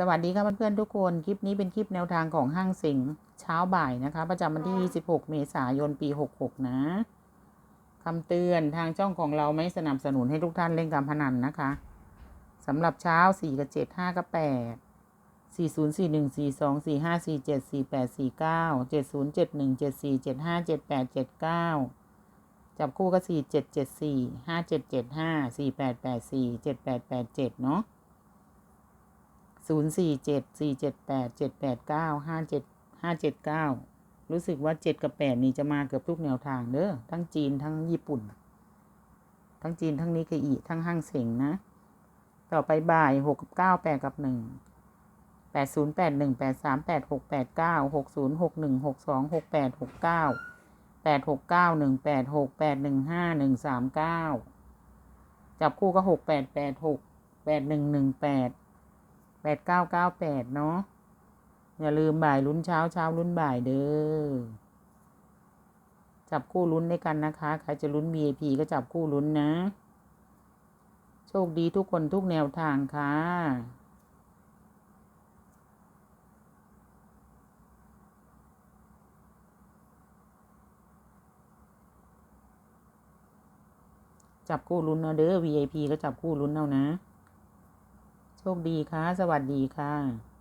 สวัสดีค่ะเพื่อนๆทุกคน คลิปนี้เป็นคลิปแนวทางของห้างสิงห์เช้าบ่ายนะคะ ประจำวันที่ 26 เมษายน ปี 66 นะคำเตือนทางช่องของเราไม่สนับสนุนให้ทุกท่านเล่นการพนันนะคะสำหรับเช้า 4 กับ 7 5 กับ 8 40 41 42 45 47 48 49 70 71 74 75 78 79 จับคู่ก็ 4 7 7 4 5 7 7 5 4 8 8 4 7 8 8 7 เนาะ ศูนย์สี่เจ็ดสี่เจ็ดแปดเจ็ดแปดเก้าห้าเจ็ดห้าเจ็ดเก้ารู้สึกว่าเจ็ดกับแปดนี่จะมาเกือบทุกแนวทางเด้อทั้งจีนทั้งญี่ปุ่น ทั้งจีนทั้งนิกเกอีทั้งห้างเสงนะ ต่อไปบ่ายหกกับเก้าแปดกับหนึ่งแปดศูนย์แปดหนึ่งแปดสามแปดหกแปดเก้าหกศูนย์หกหนึ่งหกสองหกแปดหกเก้าแปดหกเก้าหนึ่งแปดหกแปดหนึ่งห้าหนึ่งสามเก้าจับคู่ก็หกแปดแปดหกแปดหนึ่งหนึ่งแปด แปดเก้าเก้าแปดเนาะอย่าลืมบ่ายลุ้นเช้าเช้าลุ้นบ่ายเด้อจับคู่ลุ้นด้วยกันนะคะ ใครจะลุ้น VIP ก็จับคู่ลุ้นนะ โชคดีทุกคนทุกแนวทางค่ะจับคู่ลุ้นเอาเด้อ VIP ก็จับคู่ลุ้นเอานะ คดีค่ะ สวัสดีค่ะ